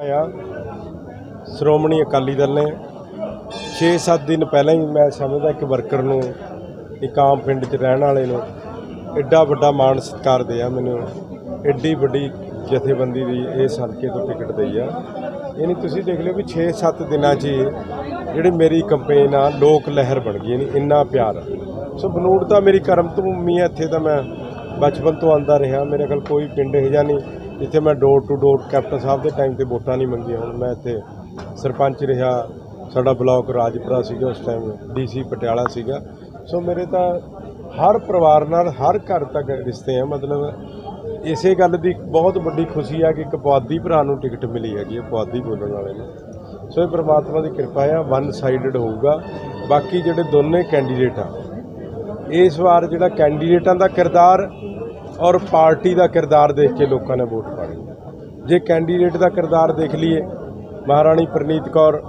ਆਇਆ। ਸ਼੍ਰੋਮਣੀ ਅਕਾਲੀ ਦਲ ਨੇ 6-7 ਦਿਨ ਪਹਿਲਾਂ ਹੀ ਮੈਂ ਸਮਝਦਾ ਇੱਕ ਵਰਕਰ ਨੂੰ, ਇੱਕ ਆਮ ਪਿੰਡ 'ਚ ਰਹਿਣ ਵਾਲੇ ਨੂੰ ਐਡਾ ਵੱਡਾ ਮਾਣ ਸਤਿਕਾਰ ਦਿਆ ਮੈਨੂੰ। ਐਡੀ ਵੱਡੀ ਜਥੇਬੰਦੀ ਦੀ ਇਸ ਹਲਕੇ ਤੋਂ ਟਿਕਟ ਦਈ ਆ। ਯਾਨੀ ਤੁਸੀਂ ਦੇਖ ਲਿਓ ਵੀ 6-7 ਦਿਨਾਂ 'ਚ ਜਿਹੜੀ ਮੇਰੀ ਕੰਪੇਨ ਆ, ਲੋਕ ਲਹਿਰ ਬਣ ਗਈ, ਯਾਨੀ ਇੰਨਾ ਪਿਆਰ। ਸੋ ਬਨੂੜ ਤਾਂ ਮੇਰੀ ਕਰਮ ਭੂਮੀ ਹੈ, ਇੱਥੇ ਤਾਂ ਮੈਂ ਬਚਪਨ ਤੋਂ ਆਂਦਾ ਰਿਹਾ। ਮੇਰੇ ਕੋਲ ਕੋਈ ਪਿੰਡ ਇਹ ਜਿਹਾ ਨਹੀਂ, ਜਿੱਥੇ ਮੈਂ ਡੋਰ ਟੂ ਡੋਰ ਕੈਪਟਨ ਸਾਹਿਬ ਦੇ ਟਾਈਮ ਤੇ ਵੋਟਾਂ ਨਹੀਂ ਮੰਗੀਆਂ। ਹੁਣ ਮੈਂ ਇੱਥੇ ਸਰਪੰਚ ਰਿਹਾ, ਸਾਡਾ ਬਲਾਕ ਰਾਜਪੁਰਾ ਸੀਗਾ ਉਸ ਟਾਈਮ ਡੀਸੀ ਪਟਿਆਲਾ ਸੀਗਾ। ਸੋ ਮੇਰੇ ਤਾਂ ਹਰ ਪਰਿਵਾਰ ਨਾਲ, ਹਰ ਘਰ ਤੱਕ ਰਿਸ਼ਤੇ ਆ। ਮਤਲਬ ਇਸੇ ਗੱਲ ਦੀ ਬਹੁਤ ਵੱਡੀ ਖੁਸ਼ੀ ਆ ਕਿ ਇੱਕ ਪੁਆਧੀ ਭਰਾ ਨੂੰ ਟਿਕਟ ਮਿਲੀ ਹੈਗੀ ਹੈ ਪੁਆਧੀ ਬੋਲਣ ਵਾਲੇ ਨੂੰ। ਸੋ ਇਹ ਪ੍ਰਮਾਤਮਾ ਦੀ ਕਿਰਪਾ ਆ ਵਨ ਸਾਈਡਡ ਹੋਊਗਾ। ਬਾਕੀ ਜਿਹੜੇ ਦੋਨੇ ਕੈਂਡੀਡੇਟ ਆ ਇਸ ਵਾਰ ਜਿਹੜਾ ਕੈਂਡੀਡੇਟਾਂ ਦਾ ਕਿਰਦਾਰ ਔਰ ਪਾਰਟੀ ਦਾ ਕਿਰਦਾਰ ਦੇਖ ਕੇ ਲੋਕਾਂ ਨੇ ਵੋਟ ਪਾਣੀ ਜੇ ਕੈਂਡੀਡੇਟ ਦਾ ਕਿਰਦਾਰ ਦੇਖ ਲਈਏ, ਮਹਾਰਾਣੀ ਪ੍ਰਨੀਤ ਕੌਰ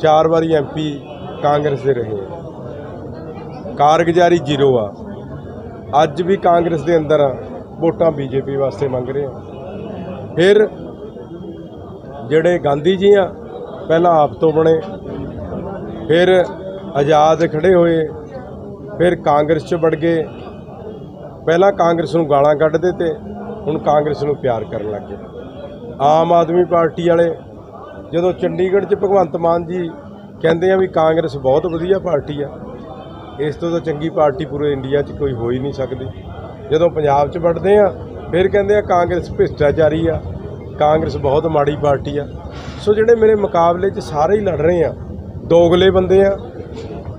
ਚਾਰ ਵਾਰੀ ਐਮਪੀ ਕਾਂਗਰਸ ਦੇ ਰਹੇ ਕਾਰਗੁਜ਼ਾਰੀ ਜ਼ੀਰੋ ਆ। ਅੱਜ ਵੀ ਕਾਂਗਰਸ ਦੇ ਅੰਦਰ ਆ, ਵੋਟਾਂ ਬੀਜੇਪੀ ਵਾਸਤੇ ਮੰਗ ਰਹੇ ਆ। ਫਿਰ ਜਿਹੜੇ ਗਾਂਧੀ ਜੀ ਆ, ਪਹਿਲਾਂ ਆਪ ਤੋਂ ਬਣੇ, ਫਿਰ ਆਜ਼ਾਦ ਖੜੇ ਹੋਏ ਫਿਰ ਕਾਂਗਰਸ 'ਚ ਵੜ ਗਏ। ਪਹਿਲਾਂ ਕਾਂਗਰਸ ਨੂੰ ਗਾਲਾਂ ਕੱਢਦੇ ਤੇ ਹੁਣ ਕਾਂਗਰਸ ਨੂੰ ਪਿਆਰ ਕਰਨ ਲੱਗ ਗਏ। ਆਮ ਆਦਮੀ ਪਾਰਟੀ ਵਾਲੇ ਜਦੋਂ ਚੰਡੀਗੜ੍ਹ 'ਚ ਭਗਵੰਤ ਮਾਨ ਜੀ ਕਹਿੰਦੇ ਆ ਵੀ ਕਾਂਗਰਸ ਬਹੁਤ ਵਧੀਆ ਪਾਰਟੀ ਆ, ਇਸ ਤੋਂ ਤਾਂ ਚੰਗੀ ਪਾਰਟੀ ਪੂਰੇ ਇੰਡੀਆ 'ਚ ਕੋਈ ਹੋ ਹੀ ਨਹੀਂ ਸਕਦੀ। ਜਦੋਂ ਪੰਜਾਬ 'ਚ ਵੜਦੇ ਆ, ਫਿਰ ਕਹਿੰਦੇ ਆ ਕਾਂਗਰਸ ਭ੍ਰਿਸ਼ਟਾਚਾਰੀ ਆ, ਕਾਂਗਰਸ ਬਹੁਤ ਮਾੜੀ ਪਾਰਟੀ ਆ। ਸੋ ਜਿਹੜੇ ਮੇਰੇ ਮੁਕਾਬਲੇ 'ਚ ਸਾਰੇ ਹੀ ਲੜ ਰਹੇ ਆ, ਦੋਗਲੇ ਬੰਦੇ ਆ,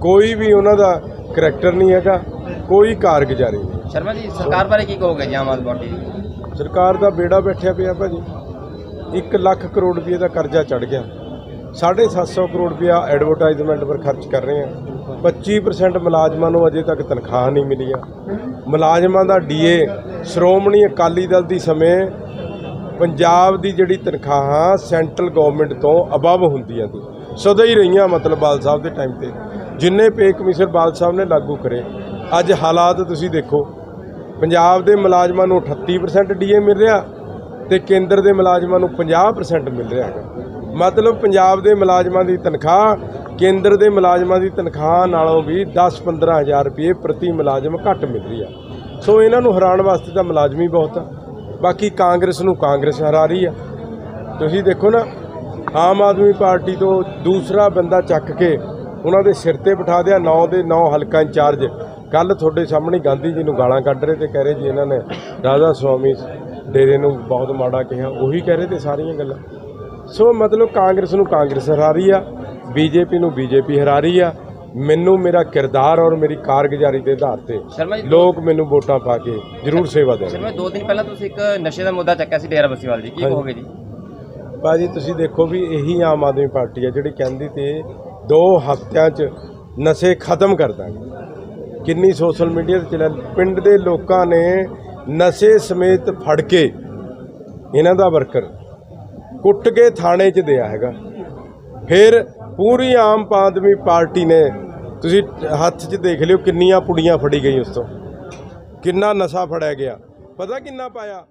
ਕੋਈ ਵੀ ਉਹਨਾਂ ਦਾ ਕਰੈਕਟਰ ਨਹੀਂ ਹੈਗਾ ਕੋਈ ਕਾਰਗੁਜ਼ਾਰੀ ਨਹੀਂ। ਸ਼ਰਮਾ ਜੀ ਸਰਕਾਰ ਬਾਰੇ ਕੀ ਕਹੋਗੇ ਜੀ ਆਮ ਆਦਮੀ ਪਾਰਟੀ ਦੀ? ਸਰਕਾਰ ਦਾ ਬੇੜਾ ਬੈਠਿਆ ਪਿਆ ਭਾਜੀ। 1 ਲੱਖ ਕਰੋੜ ਰੁਪਏ ਦਾ ਕਰਜ਼ਾ ਚੜ ਗਿਆ। 750 ਕਰੋੜ ਰੁਪਇਆ ਐਡਵਰਟਾਈਜ਼ਮੈਂਟ ਪਰ ਖਰਚ ਕਰ ਰਹੇ ਆ 25% ਮੁਲਾਜ਼ਮਾਂ ਨੂੰ ਅਜੇ ਤੱਕ ਤਨਖਾਹ ਨਹੀਂ ਮਿਲੀਆਂ ਮੁਲਾਜ਼ਮਾਂ ਦਾ ਡੀਏ ਸ਼੍ਰੋਮਣੀ ਅਕਾਲੀ ਦਲ ਦੀ ਸਮੇਂ ਪੰਜਾਬ ਦੀ ਜਿਹੜੀ ਤਨਖਾਹਾਂ ਸੈਂਟਰਲ ਗਵਰਨਮੈਂਟ ਤੋਂ ਅਬਵ ਹੁੰਦੀਆਂ ਸੀ। ਸਦਾ ਹੀ ਰਹੀਆਂ ਮਤਲਬ ਬਾਲ ਸਾਹਿਬ ਦੇ ਟਾਈਮ ਤੇ। ਜਿੰਨੇ ਪੇ ਕਮਿਸ਼ਨ ਬਾਲ ਸਾਹਿਬ ਨੇ ਲਾਗੂ ਕਰੇ, ਅੱਜ ਹਾਲਾਤ ਤੁਸੀਂ ਦੇਖੋ, ਪੰਜਾਬ ਦੇ ਮੁਲਾਜ਼ਮਾਂ ਨੂੰ 38% ਡੀਏ ਮਿਲ ਰਿਹਾ ਤੇ ਕੇਂਦਰ ਦੇ ਮੁਲਾਜ਼ਮਾਂ ਨੂੰ 50% ਮਿਲ ਰਿਹਾ ਹੈ ਮਤਲਬ ਪੰਜਾਬ ਦੇ ਮੁਲਾਜ਼ਮਾਂ ਦੀ ਤਨਖਾਹ, ਕੇਂਦਰ ਦੇ ਮੁਲਾਜ਼ਮਾਂ ਦੀ ਤਨਖਾਹ ਨਾਲੋਂ ਵੀ 10-15 ਹਜ਼ਾਰ ਰੁਪਏ ਪ੍ਰਤੀ ਮੁਲਾਜ਼ਮ ਘੱਟ ਮਿਲ ਰਹੀ ਆ। ਸੋ ਇਹਨਾਂ ਨੂੰ ਹਰਾਉਣ ਵਾਸਤੇ ਤਾਂ ਮੁਲਾਜ਼ਮ ਹੀ ਬਹੁਤ ਆ। ਬਾਕੀ ਕਾਂਗਰਸ ਨੂੰ ਕਾਂਗਰਸ ਹਰਾ ਰਹੀ ਆ। ਤੁਸੀਂ ਦੇਖੋ ਨਾ, ਆਮ ਆਦਮੀ ਪਾਰਟੀ ਤੋਂ ਦੂਸਰਾ ਬੰਦਾ ਚੱਕ ਕੇ ਉਹਨਾਂ ਦੇ ਸਿਰ ਤੇ ਬਿਠਾ ਦਿਆ 9 ਦੇ 9 ਹਲਕਾ ਇੰਚਾਰਜ। ਕੱਲ ਤੁਹਾਡੇ ਸਾਹਮਣੇ ਗਾਂਧੀ ਜੀ ਨੂੰ ਗਾਲਾਂ ਕੱਢ ਰਹੇ ਤੇ ਕਹਿ ਰਹੇ ਜੀ ਇਹਨਾਂ ਨੇ ਰਾਧਾ ਸੁਆਮੀ ਡੇਰੇ ਨੂੰ ਬਹੁਤ ਮਾੜਾ ਕਿਹਾ। ਉਹੀ ਕਹਿ ਰਹੇ ਤੇ ਸਾਰੀਆਂ ਗੱਲਾਂ। ਸੋ ਮਤਲਬ ਕਾਂਗਰਸ ਨੂੰ ਕਾਂਗਰਸ ਹਰਾ ਰਹੀ ਆ ਬੀਜੇਪੀ ਨੂੰ ਬੀਜੇਪੀ ਹਰਾ ਰਹੀ ਆ। ਮੈਨੂੰ ਮੇਰਾ ਕਿਰਦਾਰ ਔਰ ਮੇਰੀ ਕਾਰਗੁਜ਼ਾਰੀ ਦੇ ਆਧਾਰ ਤੇ ਲੋਕ ਮੈਨੂੰ ਵੋਟਾਂ ਪਾ ਕੇ ਜ਼ਰੂਰ ਸੇਵਾ ਦੇਣਗੇ। ਜੀ, ਦੋ ਦਿਨ ਪਹਿਲਾਂ ਤੁਸੀਂ ਇੱਕ ਨਸ਼ੇ ਦਾ ਮੁੱਦਾ ਚੱਕਿਆ ਸੀ ਡੇਰਾ ਬਸੀਵਾਲ ਜੀ ਕੀ। ਕਹੋਗੇ ਜੀ? ਬਾਜੀ ਤੁਸੀਂ ਦੇਖੋ ਵੀ ਇਹੀ ਆਮ ਆਦਮੀ ਪਾਰਟੀ ਆ ਜਿਹੜੀ ਕਹਿੰਦੀ ਤੇ ਦੋ ਹਫ਼ਤਿਆਂ 'ਚ ਨਸ਼ੇ ਖਤਮ ਕਰ ਦਾਂਗੇ। ਕਿੰਨੀ ਸੋਸ਼ਲ ਮੀਡੀਆ ਤੇ ਚੱਲਿਆ ਪਿੰਡ ਦੇ ਲੋਕਾਂ ਨੇ ਨਸ਼ੇ ਸਮੇਤ ਫੜ ਕੇ ਇਹਨਾਂ ਦਾ ਵਰਕਰ ਕੁੱਟ ਕੇ ਥਾਣੇ 'ਚ ਦਿਆ ਹੈਗਾ। ਫਿਰ ਪੂਰੀ ਆਮ ਆਦਮੀ ਪਾਰਟੀ ਨੇ, ਤੁਸੀਂ ਹੱਥ 'ਚ ਦੇਖ ਲਿਓ ਕਿੰਨੀਆਂ ਪੁੜੀਆਂ ਫੜੀ ਗਈ ਉਸ ਤੋਂ। ਕਿੰਨਾ ਨਸ਼ਾ ਫੜਿਆ ਗਿਆ। ਪਤਾ ਕਿੰਨਾ ਪਾਇਆ?